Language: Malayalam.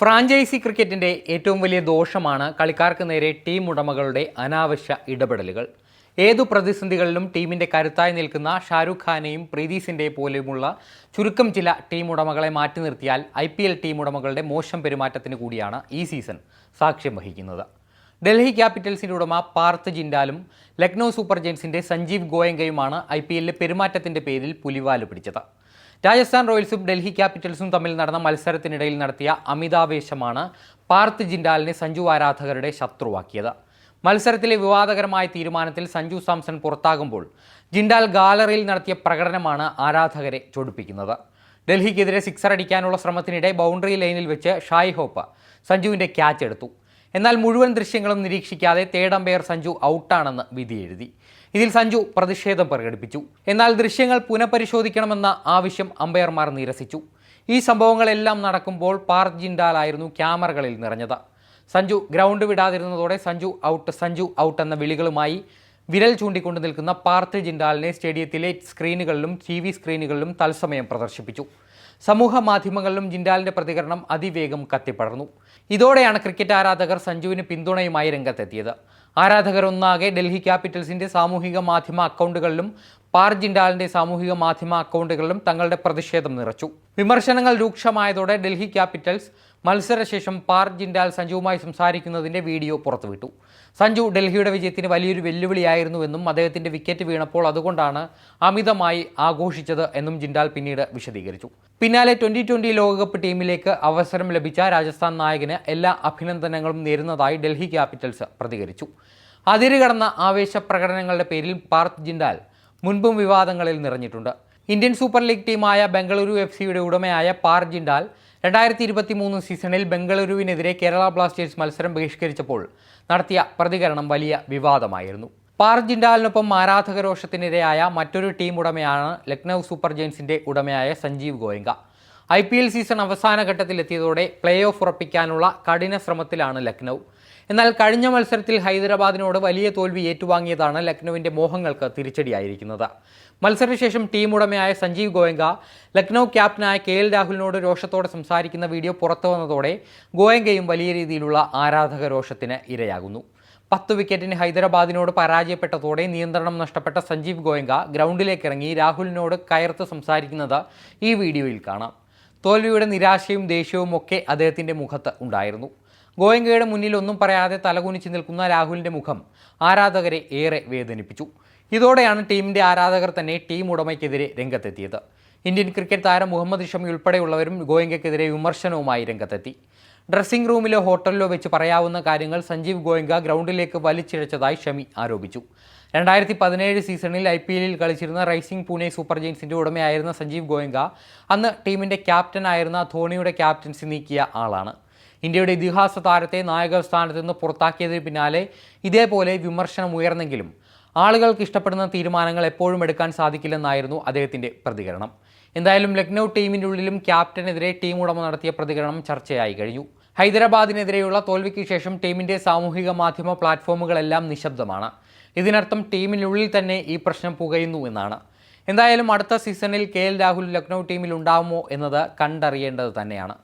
ഫ്രാഞ്ചൈസി ക്രിക്കറ്റിന്റെ ഏറ്റവും വലിയ ദോഷമാണ് കളിക്കാർക്ക് നേരെ ടീം ഉടമകളുടെ അനാവശ്യ ഇടപെടലുകൾ. ഏതു പ്രതിസന്ധികളിലും ടീമിന്റെ കരുത്തായി നിൽക്കുന്ന ഷാരൂഖ് ഖാനെയും പ്രീതി സിന്റെ പോലെയുമുള്ള ചുരുക്കം ചില ടീം ഉടമകളെ മാറ്റി നിർത്തിയാൽ ഐ പി എൽ ടീം ഉടമകളുടെ മോശം പെരുമാറ്റത്തിന് കൂടിയാണ് ഈ സീസൺ സാക്ഷ്യം വഹിക്കുന്നത്. ഡൽഹി ക്യാപിറ്റൽസിന്റെ ഉടമ പാർത്ത് ജിൻഡാലും ലക്നൗ സൂപ്പർ ജയൻസിന്റെ സഞ്ജീവ് ഗോയങ്കയുമാണ് ഐ പി എല്ലിലെ പെരുമാറ്റത്തിന്റെ പേരിൽ പുലിവാൽ പിടിച്ചത്. രാജസ്ഥാൻ റോയൽസും ഡൽഹി ക്യാപിറ്റൽസും തമ്മിൽ നടന്ന മത്സരത്തിനിടയിൽ നടത്തിയ അമിതാവേശമാണ് പാർത്ത് ജിൻഡാലിനെ സഞ്ജു ആരാധകരുടെ ശത്രുവാക്കിയത്. മത്സരത്തിലെ വിവാദകരമായ തീരുമാനത്തിൽ സഞ്ജു സാംസൺ പുറത്താകുമ്പോൾ ജിൻഡാൽ ഗാലറിയിൽ നടത്തിയ പ്രകടനമാണ് ആരാധകരെ ചൊടിപ്പിക്കുന്നത്. ഡൽഹിക്കെതിരെ സിക്സർ അടിക്കാനുള്ള ശ്രമത്തിനിടെ ബൗണ്ടറി ലൈനിൽ വെച്ച് ഷായ് ഹോപ്പ് സഞ്ജുവിന്റെ ക്യാച്ച് എടുത്തു. എന്നാൽ മുഴുവൻ ദൃശ്യങ്ങളും നിരീക്ഷിക്കാതെ തേടമ്പയർ സഞ്ജു ഔട്ടാണെന്ന് വിധി എഴുതി. ഇതിൽ സഞ്ജു പ്രതിഷേധം പ്രകടിപ്പിച്ചു. എന്നാൽ ദൃശ്യങ്ങൾ പുനഃപരിശോധിക്കണമെന്ന ആവശ്യം അമ്പയർമാർ നിരസിച്ചു. ഈ സംഭവങ്ങളെല്ലാം നടക്കുമ്പോൾ പാർക്ക് ജിൻഡാലായിരുന്നു ക്യാമറകളിൽ നിറഞ്ഞത്. സഞ്ജു ഗ്രൗണ്ട് വിടാതിരുന്നതോടെ സഞ്ജു ഔട്ട് സഞ്ജു ഔട്ട് എന്ന വിളികളുമായി വിരൽ ചൂണ്ടിക്കൊണ്ട് നിൽക്കുന്ന പാർത്ഥ് ജിൻഡാലിനെ സ്റ്റേഡിയത്തിലെ സ്ക്രീനുകളിലും ടി വി സ്ക്രീനുകളിലും തത്സമയം പ്രദർശിപ്പിച്ചു. സമൂഹ മാധ്യമങ്ങളിലും ജിൻഡാലിന്റെ പ്രതികരണം അതിവേഗം കത്തിപ്പടർന്നു. ഇതോടെയാണ് ക്രിക്കറ്റ് ആരാധകർ സഞ്ജുവിന് പിന്തുണയുമായി രംഗത്തെത്തിയത്. ആരാധകർ ഒന്നാകെ ഡൽഹി ക്യാപിറ്റൽസിന്റെ സാമൂഹിക മാധ്യമ അക്കൗണ്ടുകളിലും പാർ ജിൻഡാലിന്റെ സാമൂഹിക മാധ്യമ അക്കൗണ്ടുകളിലും തങ്ങളുടെ പ്രതിഷേധം നിറച്ചു. വിമർശനങ്ങൾ രൂക്ഷമായതോടെ ഡൽഹി ക്യാപിറ്റൽസ് മത്സരശേഷം പാർ ജിൻഡാൽ സഞ്ജുവുമായി സംസാരിക്കുന്നതിന്റെ വീഡിയോ പുറത്തുവിട്ടു. സഞ്ജു ഡൽഹിയുടെ വിജയത്തിന് വലിയൊരു വെല്ലുവിളിയായിരുന്നുവെന്നും അദ്ദേഹത്തിന്റെ വിക്കറ്റ് വീണപ്പോൾ അതുകൊണ്ടാണ് അമിതമായി ആഘോഷിച്ചത് എന്നും ജിൻഡാൽ പിന്നീട് വിശദീകരിച്ചു. പിന്നാലെ ട്വന്റി ട്വന്റി ലോകകപ്പ് ടീമിലേക്ക് അവസരം ലഭിച്ച രാജസ്ഥാൻ നായകന് എല്ലാ അഭിനന്ദനങ്ങളും നേരുന്നതായി ഡൽഹി ക്യാപിറ്റൽസ് പ്രതികരിച്ചു. അതിരുകടന്ന ആവേശ പ്രകടനങ്ങളുടെ പേരിൽ പാർത്ത് ജിൻഡാൽ മുൻപും വിവാദങ്ങളിൽ നിറഞ്ഞിട്ടുണ്ട്. ഇന്ത്യൻ സൂപ്പർ ലീഗ് ടീമായ ബംഗളൂരു എഫ് സിയുടെ ഉടമയായ പാർ ജിൻഡാൽ രണ്ടായിരത്തി ഇരുപത്തി മൂന്ന് സീസണിൽ ബംഗളൂരുവിനെതിരെ കേരള ബ്ലാസ്റ്റേഴ്സ് മത്സരം ബഹിഷ്കരിച്ചപ്പോൾ നടത്തിയ പ്രതികരണം വലിയ വിവാദമായിരുന്നു. പാർ ജിൻഡാലിനൊപ്പം ആരാധകരോഷത്തിനിരയായ മറ്റൊരു ടീം ഉടമയാണ് ലക്നൗ സൂപ്പർ ജയൻസിന്റെ ഉടമയായ Sanjiv Goenka. I P L season അവസാന ഘട്ടത്തിലെത്തിയതോടെ പ്ലേ ഓഫ് ഉറപ്പിക്കാനുള്ള കഠിന ശ്രമത്തിലാണ് ലക്നൗ. എന്നാൽ കഴിഞ്ഞ മത്സരത്തിൽ ഹൈദരാബാദിനോട് വലിയ തോൽവി ഏറ്റുവാങ്ങിയതാണ് ലക്നൌവിന്റെ മോഹങ്ങൾക്ക് തിരിച്ചടിയായിരിക്കുന്നത്. മത്സരശേഷം ടീം ഉടമയായ സഞ്ജീവ് ഗോയങ്ക ലക്നൗ ക്യാപ്റ്റനായ കെ എൽ രാഹുലിനോട് രോഷത്തോടെ സംസാരിക്കുന്ന വീഡിയോ പുറത്തു വന്നതോടെ ഗോയങ്കയും വലിയ രീതിയിലുള്ള ആരാധക രോഷത്തിന് ഇരയാകുന്നു. പത്ത് വിക്കറ്റിന് ഹൈദരാബാദിനോട് പരാജയപ്പെട്ടതോടെ നിയന്ത്രണം നഷ്ടപ്പെട്ട സഞ്ജീവ് ഗോയങ്ക ഗ്രൗണ്ടിലേക്കിറങ്ങി രാഹുലിനോട് കയർത്ത് സംസാരിക്കുന്നത് ഈ വീഡിയോയിൽ കാണാം. തോൽവിയുടെ നിരാശയും ദേഷ്യവും ഒക്കെ അദ്ദേഹത്തിന്റെ മുഖത്ത് ഉണ്ടായിരുന്നു. ഗോയങ്കയുടെ മുന്നിൽ ഒന്നും പറയാതെ തലകുനിച്ച് നിൽക്കുന്ന രാഹുലിന്റെ മുഖം ആരാധകരെ ഏറെ വേദനിപ്പിച്ചു. ഇതോടെയാണ് ടീമിന്റെ ആരാധകർ തന്നെ ടീം ഉടമയ്ക്കെതിരെ രംഗത്തെത്തിയത്. ഇന്ത്യൻ ക്രിക്കറ്റ് താരം മുഹമ്മദ് ഷമി ഉൾപ്പെടെയുള്ളവരും ഗോയങ്കയ്ക്കെതിരെ വിമർശനവുമായി രംഗത്തെത്തി. ഡ്രസ്സിംഗ് റൂമിലോ ഹോട്ടലിലോ വെച്ച് പറയാവുന്ന കാര്യങ്ങൾ സഞ്ജീവ് ഗോയങ്ക ഗ്രൗണ്ടിലേക്ക് വലിച്ചിഴച്ചതായി ഷമി ആരോപിച്ചു. രണ്ടായിരത്തി പതിനേഴ് സീസണിൽ ഐ പി എല്ലിൽ കളിച്ചിരുന്ന റൈസിംഗ് പൂനെ സൂപ്പർ ജെയിൻസിന്റെ ഉടമയായിരുന്ന സഞ്ജീവ് ഗോയങ്ക അന്ന് ടീമിന്റെ ക്യാപ്റ്റനായിരുന്ന ധോണിയുടെ ക്യാപ്റ്റൻസി നീക്കിയ ആളാണ്. ഇന്ത്യയുടെ ഇതിഹാസ താരത്തെ നായക സ്ഥാനത്ത് നിന്ന് പുറത്താക്കിയതിന് പിന്നാലെ ഇതേപോലെ വിമർശനം ഉയർന്നെങ്കിലും ആളുകൾക്ക് ഇഷ്ടപ്പെടുന്ന തീരുമാനങ്ങൾ എപ്പോഴും എടുക്കാൻ സാധിക്കില്ലെന്നായിരുന്നു അദ്ദേഹത്തിന്റെ പ്രതികരണം. എന്തായാലും ലക്നൗ ടീമിന്റെ ഉള്ളിലും ക്യാപ്റ്റനെതിരെ ടീം ഉടമ നടത്തിയ പ്രതികരണം ചർച്ചയായി കഴിഞ്ഞു. ഹൈദരാബാദിനെതിരെയുള്ള തോൽവിക്ക് ശേഷം ടീമിന്റെ സാമൂഹിക മാധ്യമ പ്ലാറ്റ്ഫോമുകളെല്ലാം നിശബ്ദമാണ്. ഇതിനർത്ഥം ടീമിനുള്ളിൽ തന്നെ ഈ പ്രശ്നം പുകയുന്നു എന്നാണ്. എന്തായാലും അടുത്ത സീസണിൽ കെ എൽ രാഹുൽ ലക്നൗ ടീമിൽ ഉണ്ടാവുമോ എന്നത് കണ്ടറിയേണ്ടത് തന്നെയാണ്.